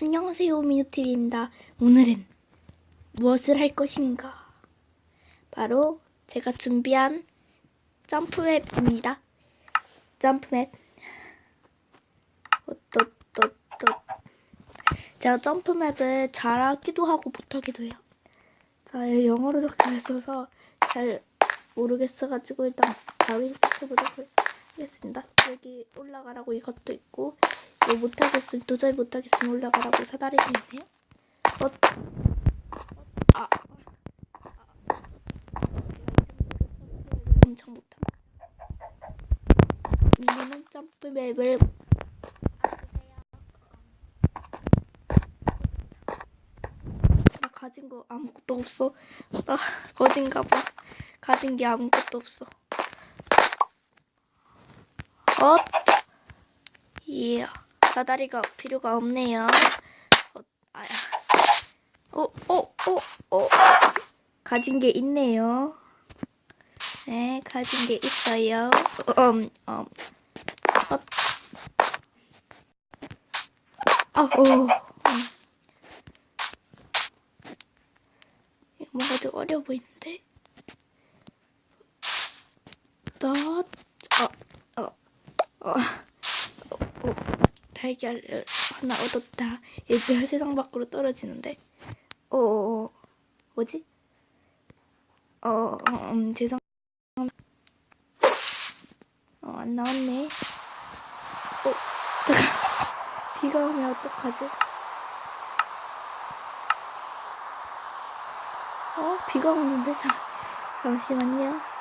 안녕하세요 미누TV입니다. 오늘은 무엇을 할 것인가? 바로 제가 준비한 점프맵입니다. 점프맵. 또또또 제가 점프맵을 잘하기도 하고 못하기도 해요. 자, 영어로 적혀 있어서 잘 모르겠어가지고 일단 바로 시작해보도록 하겠습니다. 여기 올라가라고 이것도 있고 이거 못하겠으면 도저히 못하겠으면 올라가라고 사다리도 있네요. 어, 아, 엄청 못함. 미니는 점프맵을 나 가진 거 아무것도 없어. 나 거진가 봐. 가진 게 아무것도 없어. 어? 이야, 사 다리가 필요가 없네요. 어, 아야. 어, 어, 어, 어. 가진 게 있네요. 네, 가진 게 있어요. 음, 음. 어. 아, 어. 음. 뭔가 좀 어려워 보이는데? 나, 어, 어, 어. 어, 달걀을 하나 얻었다. 이제 세상 밖으로 떨어지는데. 어, 어, 어. 뭐지? 어, 어, 음, 죄송. 어, 안 나왔네. 어, 잠깐. 비가 오면 어떡하지? 어, 비가 오는데? 잠, 잠시만요.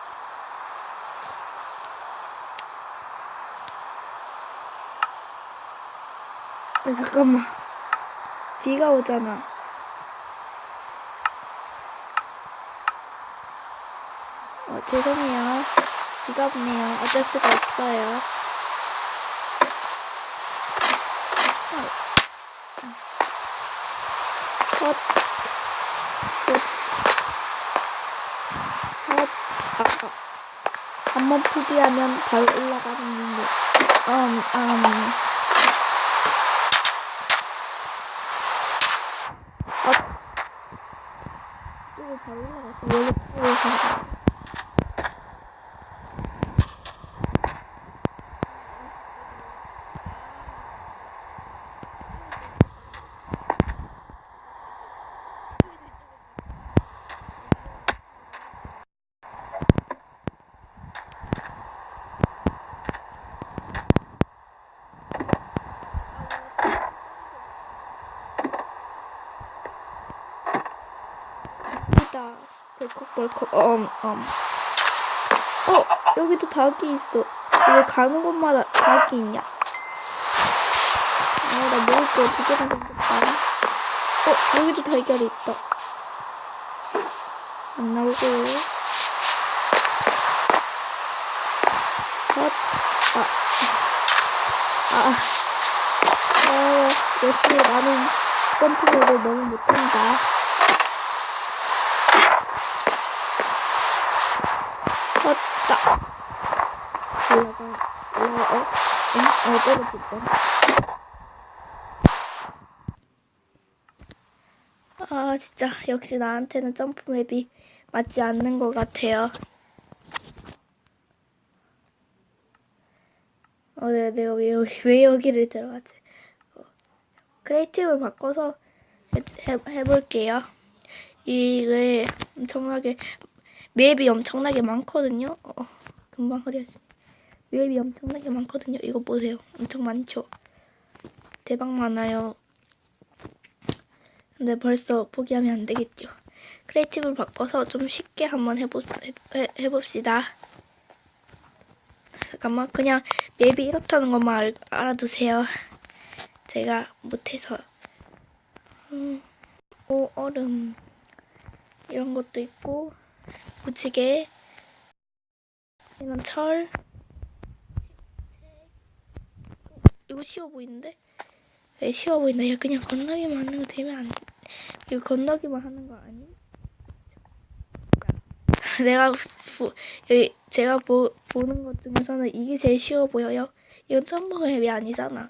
어, 잠깐만. 비가 오잖아. 어, 죄송해요. 비가 오네요. 어쩔 수가 없어요. 헛. 헛. 헛. 아, 아. 한번 포기하면 바로 올라가는 거. 음, 음. 아, 이 거 바로 올라갔어. 원래 이거 여기다 벌컥벌컥 엄 엄 어 여기도 닭이 있어. 왜 가는 곳마다 닭이 있냐? 아 나 먹을 거 어떻게 생겼다. 어 여기도 달걀이 있다. 안 나오고. 헛. 아, 아, 아, 역시 나는 점프를 너무 못한다. 헛다. 올라가, 올라가, 어? 응? 어, 떨어졌다. 아, 진짜, 역시 나한테는 점프맵이 맞지 않는 것 같아요. 어, 네, 내가 왜 여기, 왜 여기를 들어가지? 어, 크리에이티브를 바꿔서 해, 해, 해볼게요. 이게 엄청나게, 맵이 엄청나게 많거든요. 어, 금방 흐려지. 맵이 엄청나게 많거든요. 이거 보세요. 엄청 많죠? 대박 많아요. 근데 벌써 포기하면 안 되겠죠. 크리에이티브를 바꿔서 좀 쉽게 한번 해보, 해, 해, 해봅시다. 잠깐만 그냥 맵이 이렇다는 것만 알, 알아두세요. 제가 못해서 음, 오 얼음 이런 것도 있고 무지개 이런 철 이거 쉬워 보이는데 왜 쉬워 보인다. 야 그냥 건너기만 하는 거 되면 안 이거 건너기만 하는 거 아니? 내가 보, 여기 제가 보, 보는 것 중에서는 이게 제일 쉬워 보여요. 이건 점프 맵이 아니잖아.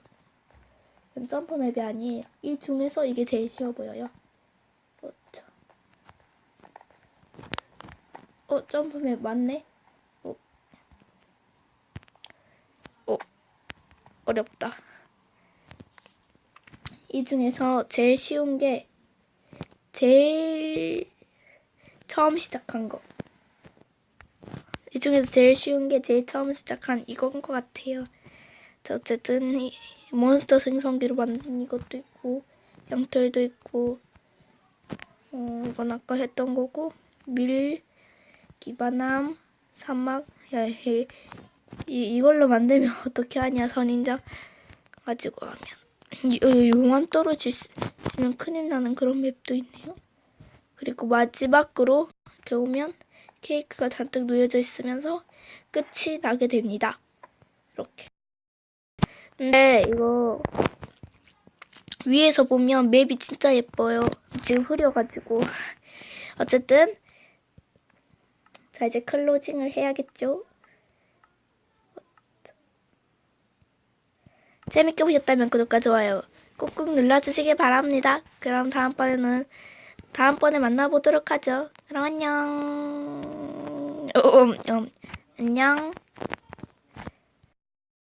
점프 맵이 아니에요. 이 중에서 이게 제일 쉬워 보여요. 어, 자. 어 점프 맵 맞네. 어. 어 어렵다. 이 중에서 제일 쉬운 게 제일 처음 시작한 거. 이 중에서 제일 쉬운 게 제일 처음 시작한 이건 것 같아요. 자, 어쨌든 이 몬스터 생성기로 만든 이것도 있고 양털도 있고 어, 이건 아까 했던 거고 밀 기반함 사막 야, 이, 이 이걸로 만들면 어떻게 하냐 선인장 가지고 하면 이, 이 용암 떨어지면 큰일 나는 그런 맵도 있네요. 그리고 마지막으로 이렇게 오면 케이크가 잔뜩 놓여져 있으면서 끝이 나게 됩니다. 이렇게. 근데 이거 위에서 보면 맵이 진짜 예뻐요. 지금 흐려가지고. 어쨌든 자 이제 클로징을 해야겠죠. 재밌게 보셨다면 구독과 좋아요 꾹꾹 눌러주시기 바랍니다. 그럼 다음번에는 다음번에 만나보도록 하죠. 그럼 안녕. 음, 음, 안녕.